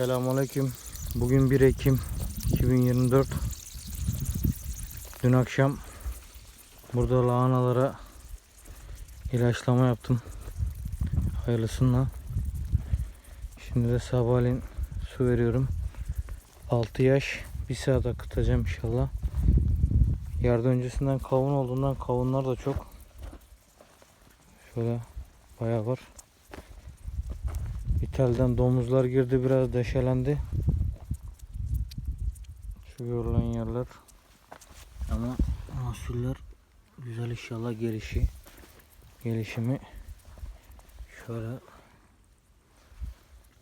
Selamünaleyküm. Bugün 1 Ekim 2024. Dün akşam burada lahanalara ilaçlama yaptım. Hayırlısıyla. Şimdi de sabahleyin su veriyorum. 6 yaş bir saat akıtacağım inşallah. Yardı öncesinden kavun olduğundan kavunlar da çok. Şöyle bayağı var. İthalden domuzlar girdi biraz deşelendi. Şu görülen yerler. Ama mahsuller güzel inşallah gelişi. Gelişimi şöyle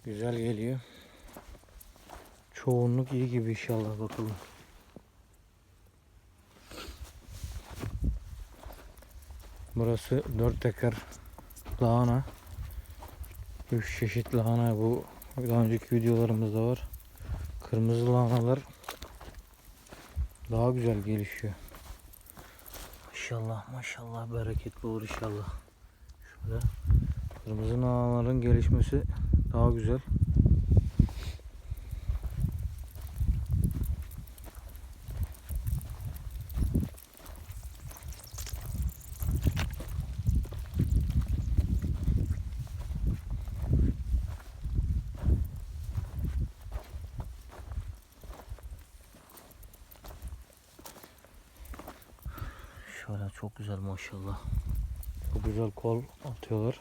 güzel geliyor. Çoğunluk iyi gibi inşallah bakalım. Burası dört teker lahana. Üç çeşit lahana bu daha önceki videolarımızda var. Kırmızı lahanalar daha güzel gelişiyor. Maşallah maşallah bereketli olur inşallah. Şöyle kırmızı lahanaların gelişmesi daha güzel. Şöyle çok güzel maşallah. Çok güzel kol atıyorlar.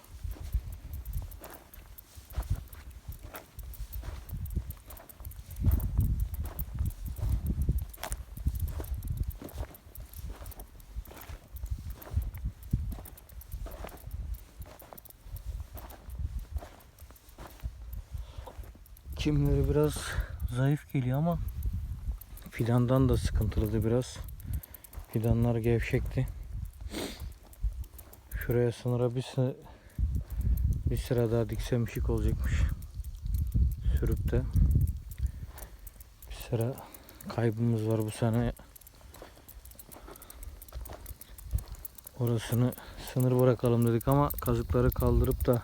Kimleri biraz zayıf geliyor ama fidandan da sıkıntılıdı biraz. Fidanlar gevşekti. Şuraya sınıra bir, sı- bir sıra daha diksem şık olacakmış. Sürüp de bir sıra kaybımız var bu sene. Orasını sınır bırakalım dedik ama kazıkları kaldırıp da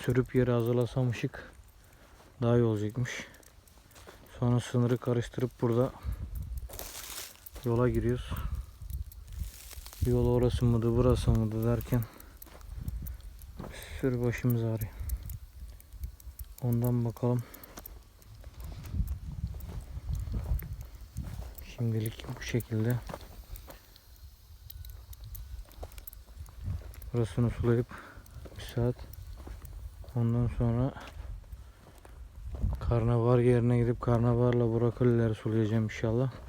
sürüp yere hazırlasamışık daha iyi olacakmış. Sonra sınırı karıştırıp burada yola giriyoruz. Yol orası mıydı burası mıydı derken bir sürü başımız ağrıyor. Ondan bakalım. Şimdilik bu şekilde. Burasını sulayıp bir saat ondan sonra karnavar yerine gidip karnavarla brokolileri sulayacağım inşallah.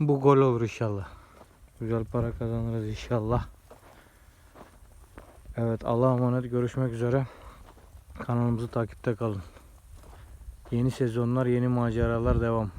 Bu gol olur inşallah. Güzel para kazanırız inşallah. Evet Allah'a emanet görüşmek üzere. Kanalımızı takipte kalın. Yeni sezonlar, yeni maceralar devam.